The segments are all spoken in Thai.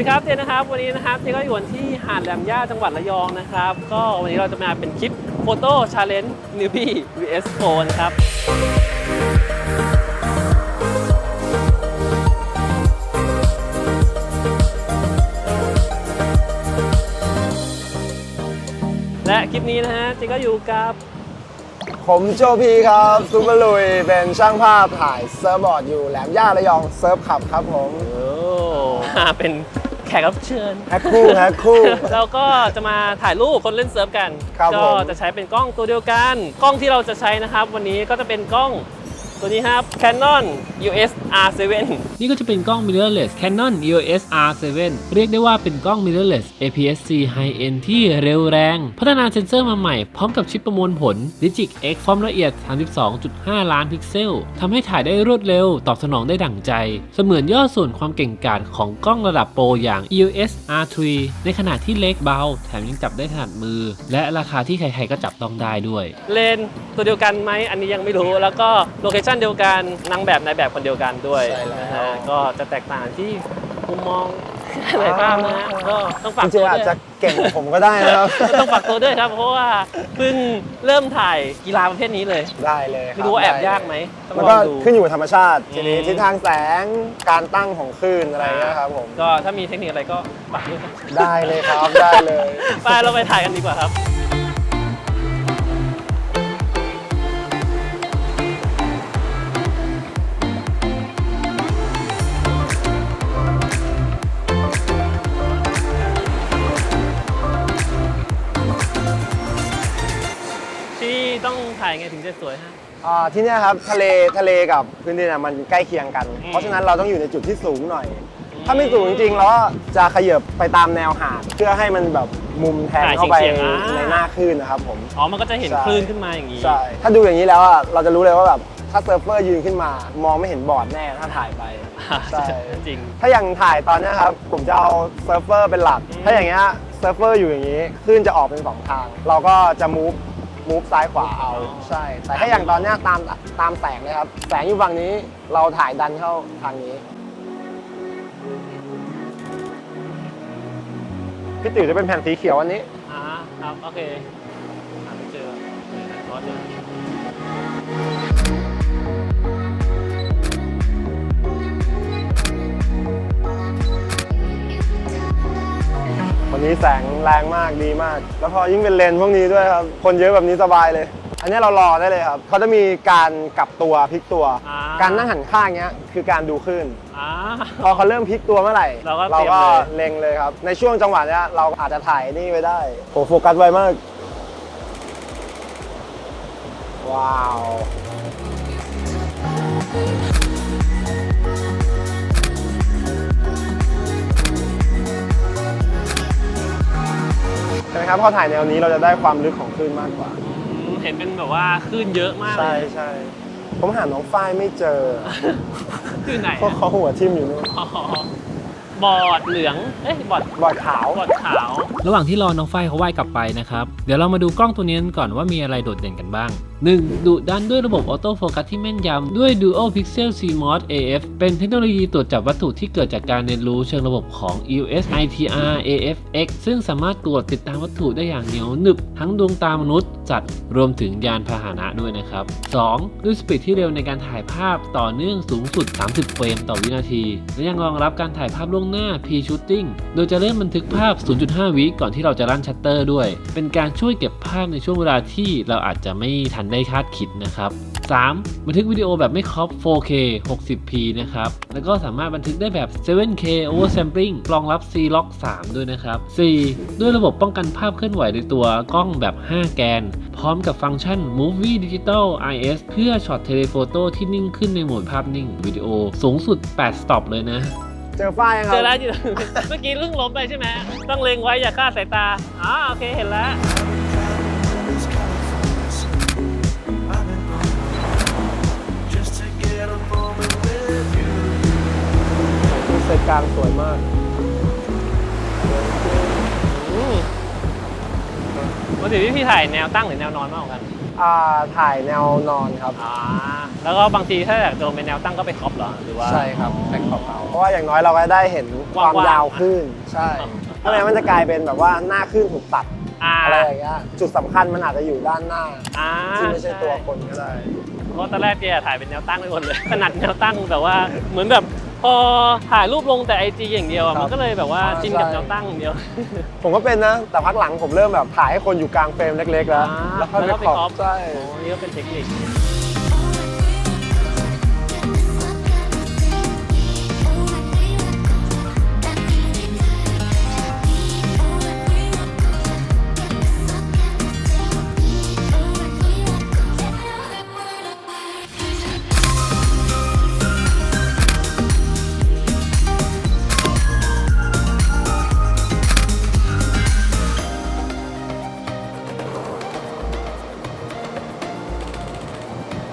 ดีครับเจนนะครับวันนี้นะครับเจนก็อยู่ที่หาดแหลมย่าจังหวัดระยองนะครับ ก็วันนี้เราจะมาเป็นคลิปโฟโต้ชาเลนจ์นิวบี้ vs โฟนะครับและคลิปนี้นะฮะเจนก็อยู่กับผมโจพีครับซูเปอร์ลุยเป็นช่างภาพถ่ายเซิร์ฟบอร์ดอยู่แหลมย่าระยองเซิร์ฟขับครับผม โอ้ เป็น แขกรับเชิญ แฮกคู่แฮกคู่ เราก็จะมาถ่ายรูปคนเล่นเซิร์ฟกัน ครับก็ผม จะใช้เป็นกล้องตัวเดียวกัน กล้องที่เราจะใช้นะครับ วันนี้ก็จะเป็นกล้อง ตัวนี้ครับ Canon EOS R7 นี่ก็จะเป็นกล้อง mirrorless Canon EOS R7 เรียกได้ว่าเป็นกล้อง mirrorless APS-C High End ที่เร็วแรง พัฒนาเซ็นเซอร์มาใหม่ พร้อมกับชิปประมวลผล Digic X ความละเอียด 32.5 ล้านพิกเซลทำให้ถ่ายได้รวดเร็ว ตอบสนองได้ดั่งใจ เสมือนย่อส่วนความเก่งกาจของกล้องระดับโปรอย่าง EOS R3 ในขนาดที่เล็กเบา แถมยังจับได้ถนัดมือ และราคาที่ใครๆก็จับต้องได้ด้วย เลนส์ตัวเดียวกันไหมอันนี้ยังไม่รู้แล้วก็โลเคชันเดียวกันนางแบบในแบบคนเดียวกันด้วยใช่แล้ว นะฮะก็จะแตกต่างที่มุมมองอะไรบ้างนะฮะก็ต้องฝากจริตังวๆอาจด้วจะยเก่งกว่าผมก็ได้นะครับ ต้องฝากตัวด้วยครับ เพราะว่าเพิ่งเริ่มถ่ายกีฬาประเภทนี้เลยได้เลยคบไม่รู้ว่าแอบยากไหมต้องมันลก็องดู ขึ้นอยู่กับธรรมชาติทีนี้อืม ทิศทางแสงการตั้งของคลื่นอะไรเงี้ยครับผม ก็ถ้ามีเทคนิคอะไรก็ฝากด้วยครับได้เลยครับได้เลย ไปเราไปถ่ายกันดีกว่าครับ จะสวยฮะอ่าที่เนี้ยครับทะเลทะเลกับพื้นดินอะมันใกล้เคียงกันอืมเพราะฉะนั้นเราต้องอยู่ในจุดที่สูงหน่อย ถ้าไม่สูงจริงๆเราก็จะขยับไปตามแนวหาดเพื่อให้มันแบบมุมแทงเข้าไปถ่ายเฉียงๆอ่า ในหน้าคลื่นนะครับผม อ๋อ มันก็จะเห็นใช่ คลื่นขึ้นมาอย่างนี้ ใช่ถ้าดูอย่างนี้แล้วอะเราจะรู้เลยว่าแบบถ้าเซิร์ฟเฟอร์ยืนขึ้นมา มองไม่เห็นบอร์ดแน่ถ้าถ่ายไป ใช่ จริง ถ้าอย่างถ่ายตอนเนี้ยครับผมจะเอาเซิร์ฟเฟอร์เป็นหลัก อืม ถ้าอย่างเงี้ยเซิร์ฟเฟอร์อยู่อย่างนี้คลื่นจะออกเป็นสองทาง เราก็จะมูฟ มูฟซ้ายขวาเอาใช่ แต่ถ้าอย่างตอนเนี้ยตามตามแสงเลยครับ แสงอยู่ฝั่งนี้เราถ่ายดันเข้าทางนี้พี่ติ๋วจะเป็นแผ่นสีเขียวอันนี้ อ่าครับ โอเคหาไม่เจอเดี๋ยวนะขอเจอ วันนี้แสงแรงมากดีมาก แล้วพอยิ่งเป็นเลนส์พวกนี้ด้วยครับ คนเยอะแบบนี้สบายเลย อันนี้เรารอได้เลยครับเขาจะมีการกลับตัวพลิกตัว อ่า การนั่งหันข้างเงี้ยคือการดูขึ้นอ่า พอเขาเริ่มพลิกตัวเมื่อไหร่ เราก็เตรียมเลยเล็งเลยครับ ในช่วงจังหวะเนี้ยเราอาจจะถ่ายนี่ไว้ได้โหโฟกัสไวมาก ว้าว ใช่ไหมครับพอถ่ายแนวนี้เราจะได้ความลึกของคลื่นมากกว่าอืมเห็นเป็นแบบว่าคลื่นเยอะมากเลใช่ย ใช่ผมหาน้องฝ้ายไม่เจอคลื่นไหนเพราะอะเขาหัวทิ่มอยู่นู่นอ๋อบอร์ดเหลือง เอ้ยบอร์ดบอดขาว บอร์ดขาว ระหว่างที่รอน้องฝ้ายเขาว่ายกลับไปนะครับ เดี๋ยวเรามาดูกล้องตัวนี้กันก่อนว่ามีอะไรโดดเด่นกันบ้าง 1. ดุดันด้วยระบบออโต้โฟกัสที่แม่นยำด้วย Dual Pixel CMOS AF เป็นเทคโนโลยีตรวจจับวัตถุที่เกิดจากการเรียนรู้เชิงระบบของ EOS ITR AFX ซึ่งสามารถตรวจติดตามวัตถุได้อย่างเหนียวหนึบ ทั้งดวงตามนุษย์สัตว์รวมถึงยานพาหนะด้วยนะครับ 2. ด้วยสปีดที่เร็วในการถ่ายภาพต่อเนื่องสูงสุด 30 เฟรมต่อวินาที และยังรองรับการถ่ายภาพล่วงหน้า P-shooting โดยจะเริ่มบันทึกภาพ 0.5 วิก่อนที่เราจะลั่นชัตเตอร์ด้วย เป็นการช่วยเก็บภาพในช่วงเวลาที่เราอาจจะไม่ทันได้คาดคิดนะครับ 3. บันทึกวิดีโอแบบไม่ครอบ 4K 60p นะครับ แล้วก็สามารถบันทึกได้แบบ 7K oversampling รองรับ C-Log 3 ด้วยนะครับ 4. ด้วยระบบป้องกันภาพเคลื่อนไหวในตัวกล้องแบบ 5 แกน พร้อมกับฟังก์ชัน Movie Digital IS เพื่อช็อตเทเลโฟโต้ที่นิ่งขึ้นในโหมดภาพนิ่งวิดีโอสูงสุด 8 สต็อปเลยนะเจอฝ้ายยังคเจรัอบแล้วอยู่เมื่อกี้เพิ่งล้มไปใช่ไหมต้องเล็งไว้อย่าคลาดสายตาอ๋อโอเคเห็นแล้ว เซตกลางสวยมากอืมปกติพี่ถ่ายแนวตั้งหรือแนวนอนมากกว่ากัน อ่าถ่ายแนวนอนครับ อ่า แล้วก็บางทีถ้าอยากจะลงเป็นแนวตั้งก็ไปครอปเหรอ หรือว่า ใช่ครับแบ็คขอบเอาเพราะว่าอย่างน้อยเราก็ได้เห็นความกว้างๆยาวขึ้น ใช่เพราะไม่งั้นมันจะกลายเป็นแบบว่าหน้าขึ้นถูกตัดอ่าอะไรอย่างเงี้ย จุดสำคัญมันอาจจะอยู่ด้านหน้าอ่าที่ไม่ใช่ตัวคนก็ได้เพราะตอนแรกเจถ่ายเป็นแนวตั้งไปหมดเลยถนัดแนวตั้งแบบว่าเหมือนแบบ พอถ่ายรูปลงแต่ไอจีอย่างเดียวอะครับมันก็เลยแบบว่าอ่าจินกับใช่ แนวตั้งอย่างเดียว ผมก็เป็นนะ แต่พักหลังผมเริ่มแบบถ่ายให้คนอยู่กลางเฟรมเล็กๆ แล้วอ่าแล้วค่อยแล้วไปก็ไปขอบ crop ใช่ โอ้นี่ก็เป็นเทคนิค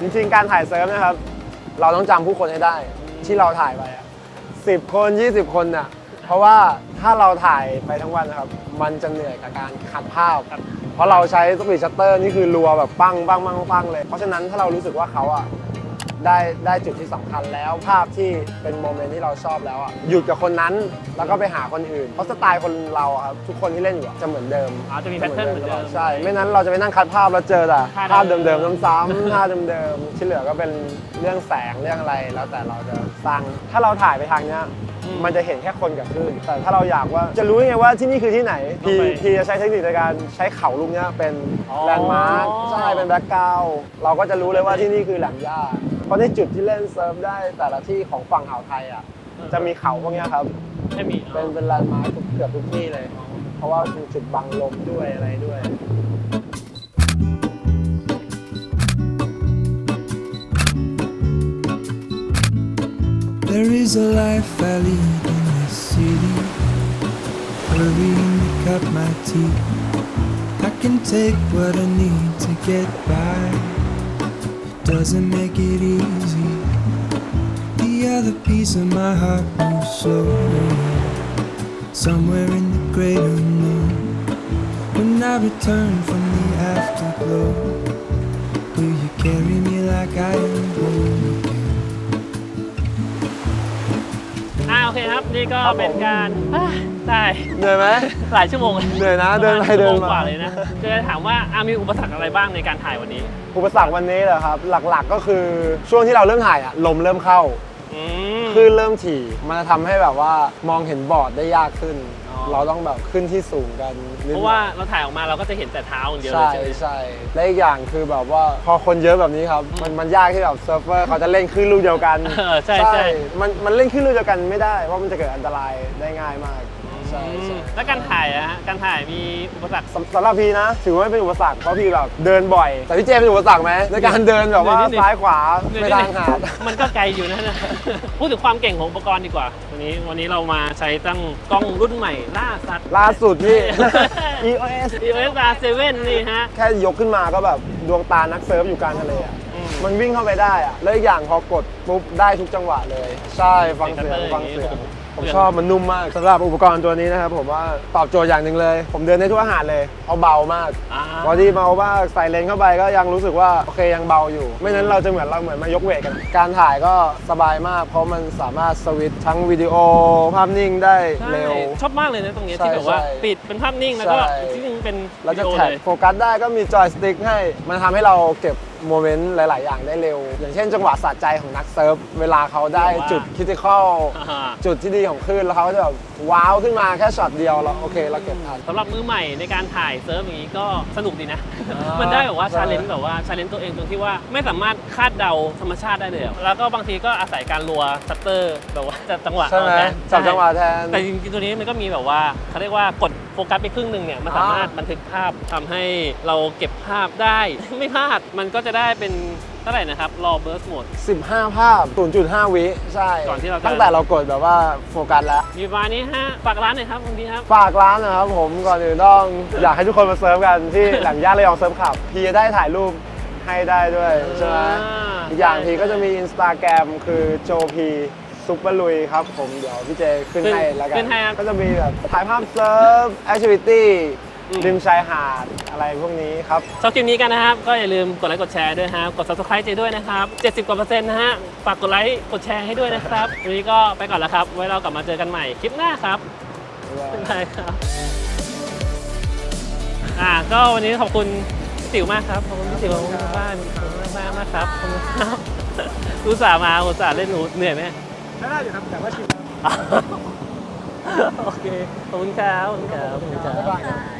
จริงๆ การถ่ายเซิร์ฟนะครับ เราต้องจำผู้คนให้ได้ที่เราถ่ายไปอะสิบคน 20 คนน่ะเพราะว่าถ้าเราถ่ายไปทั้งวันนะครับ มันจะเหนื่อยกับการขัดภาพ เพราะเราใช้สปีดชัตเตอร์นี่คือรัวแบบปังปังปังปังเลย เพราะฉะนั้นถ้าเรารู้สึกว่าเขาอะ ได้ได้จุดที่สำคัญแล้ว ภาพที่เป็นโมเมนต์ที่เราชอบแล้วอะหยุดกับคนนั้นแล้วก็ไปหาคนอื่น เพราะสไตล์คนเราอะครับทุกคนที่เล่นอยู่อะจะเหมือนเดิมอาจจะมีแพทเทิร์นเหมือนเดิม ใช่ไม่นั้นเราจะไปนั่งคัดภาพแล้วเจอแต่ท่าภาพเดิมเดิมๆซ้ำๆท่าเดิมๆที่เหลือก็เป็นเรื่องแสงเรื่องอะไรแล้วแต่เราจะสร้างถ้าเราถ่ายไปทางเนี้ยอืมมันจะเห็นแค่คนกับคลื่นแต่ถ้าเราอยากว่าจะรู้ยังไงว่าที่นี่คือที่ไหนต้องพีไปพีจะใช้เทคนิคในการใช้เขาลูกเนี้ยเป็นอ๋อ แลนด์มาร์คใช่เป็นแบ็กกราวเราก็จะรู้เลยว่าที่นี่คือแหลมย่า เพราะในจุดที่เล่นเซิร์ฟได้แต่ละที่ของฝั่งอ่าวไทยอะจะมีเขาพวกเนี้ยครับ ไม่มีเป็นเป็นแลนด์มาร์คเกือบทุกที่เลย เพราะว่ามีจุดบังลมด้วยอะไรด้วย There is a life I lead in this city, hurrying to cut my teeth. I can take what I need to get by. Doesn't make it easy. The other piece of my heart moves slowly, somewhere in the great unknown. When I return from the afterglow, will you carry me like I am home เคครับ นี่ก็ครับผมเป็นการอ่าได้เหนื่อยไหมหลายชั่วโมงเหนื่อยนะเดินไปประมาณเดินชั่วโงมากว่าเลยนะจะถามว่าอามีอุปสรรคอะไรบ้างในการถ่ายวันนี้ อุปสรรควันนี้เหรอครับ หลักๆก็คือช่วงที่เราเริ่มถ่ายอะลมเริ่มเข้าอืมคลื่นเริ่มถี่ มันจะทำให้แบบว่ามองเห็นบอร์ดได้ยากขึ้นอ๋อ เราต้องแบบขึ้นที่สูงกันนิดเพหน่อยราะว่าเราถ่ายออกมาเราก็จะเห็นแต่เท้าอย่างเดียวเลใช่ยใช่ไหม ใช่และอีกอย่างคือแบบว่าพอคนเยอะแบบนี้ครับ มันมันยากที่แบบเซิร์ฟเวอร์เขาจะเล่นคลื่นลูกเดียวกันเออใช่ใช่ มันมันเล่นคลื่นลูกเดียวกันไม่ได้เพราะมันจะเกิดอันตรายได้ง่ายมาก ใช่อืใช่มแล้วการถ่ายอะฮะการถ่ายมีอุปสรรค สำสำหรับพี่นะ ถือว่าไม่เป็นอุปสรรคเพราะพี่แบบเดินบ่อย แต่พี่เจเป็นอุปสรรคไหมในการเดินแบบว่าเหนื่อยนิดนึง ซ้ายขวาเหนื่อยไปนิดทานึงงหาด มันก็ไกลอยู่นะนะพูดถึงความเก่งของอุปกรณ์ดีกว่า วันนี้วันนี้เรามาใช้ตั้งกล้องรุ่นใหม่ล่าสัตว์ ล่าสุดพี่ EOS EOS R7 นี่ฮะ แค่ยกขึ้นมาก็แบบดวงตานักเซิร์ฟอยู่กลางทะเลอะอื มมันวิ่งเข้าไปได้อะแล้วอีกอย่างพอกดปุ๊บได้ทุกจังหวะเลย ใช่ฟังเสียงเสียงฟังเสียงอย่างนี้ผมชอบมันนุ่มมากสำหรับอุปกรณ์ตัวนี้นะครับผมว่าตอบโจทย์อย่างหนึ่งเลย ผมเดินได้ทั่วหาดเลยเพราะเบามากอ่าบอดี้เบามากใส่เลนส์เข้าไปก็ยังรู้สึกว่าโอเคยังเบาอยู่ ไม่นั้นเราจะเหมือนเราเหมือนมายกเวทกัน การถ่ายก็สบายมาก เพราะมันสามารถสวิตช์ทั้งวิดีโอภาพนิ่งได้ใช่เร็ว ชอบมากเลยนะตรงเนี้ยใช่ที่แบบว่าใช่ปิดเป็นภาพนิ่งแล้วก็ใช่ที่นึงเป็นเราจะวิดีโอแท็กเลยโฟกัสได้ก็มีจอยสติ๊กให้ มันทำให้เราเก็บ โมเมนต์หลาย ๆ อย่างได้เร็ว อย่างเช่นจังหวะสะใจของนักเซิร์ฟ เวลาเขาได้จุดคริติคอลอ่าจุดที่ดีของคลื่นแล้วเขาก็จะแบบว้าวขึ้นมาแค่ช็อตเดียวเราโอเคเราเก็บทัน สำหรับมือใหม่ในการถ่ายเซิร์ฟอย่างนี้ก็สนุกดีนะ อ่ามัมันได้แบบว่าใช่ ชาเลนจ์แบบว่าชาเลนจ์ตัวเองตรงที่ว่าไม่สามารถคาดเดาธรรมชาติได้เลยอะแล้วก็บางทีก็อาศัยการรัวชัตเตอร์แบบว่าจับจังหวะใช่ไหมเอานะจับจังหวะแทน แต่จริงๆตัวนี้มันก็มีแบบว่าเขาเรียกว่ากดโฟกัสไปครึ่งหนึ่งเนี่ยมันสามารถบันทึกภาพทำให้เราเก็บภาพได้ ไม่พลาดมันก็จะได้เป็นเท่าไหร่นะครับรอเบิร์สโหมด 15 ภาพ 0.5 วิ ใช่ ก่อนที่เราจะ ตั้งแต่เรากดแบบว่าโฟกัสแล้ว มีประมาณนี้ฮะ ฝากร้านหน่อยครับคุณพี่ครับ ฝากร้านนะครับผมก่อนอื่นต้องอยากให้ทุกคนมาเซิร์ฟกันที่แหลมย่าระยองเซิร์ฟขับ พี่จะได้ถ่ายรูปให้ได้ด้วยใช่ไหมอ่าอีกอย่างพี่ก็จะมี Instagram คือโจพีซุปเปอร์ลุยครับผมเดี๋ยวพี่เจขึ้นให้แล้วกัน ขึ้นให้ครับ ก็จะมีแบบถ่ายภาพเซิร์ฟแอคทิวิตี้อืม ริมชายหาดอะไรพวกนี้ครับ ชอบคลิปนี้กันนะครับ ก็อย่าลืมกดไลค์กดแชร์ด้วยนะครับกด subscribe เจด้วยนะครับ 70 กว่าเปอร์เซ็นต์นะฮะ ฝากกดไลค์กดแชร์ให้ด้วยนะครับ วันนี้ก็ไปก่อนแล้วครับ ไว้เรากลับมาเจอกันใหม่คลิปหน้าครับบ๊ายบายครับ อ่า ก็วันนี้ขอบคุณพี่ติ๋วมากครับ ขอบคุณพี่ติ๋วขอบคุณบ้านขอบคุณมากมากๆครับ ขอบคุณครับอุตส่าห์มาอุตส่าห์เล่นหนูเหนื่อยไหมได้อยู่ครับแต่ว่าชิมโอเค ขอบคุณครับ ขอบคุณครับ ขอบคุณครับบ๊ายบาย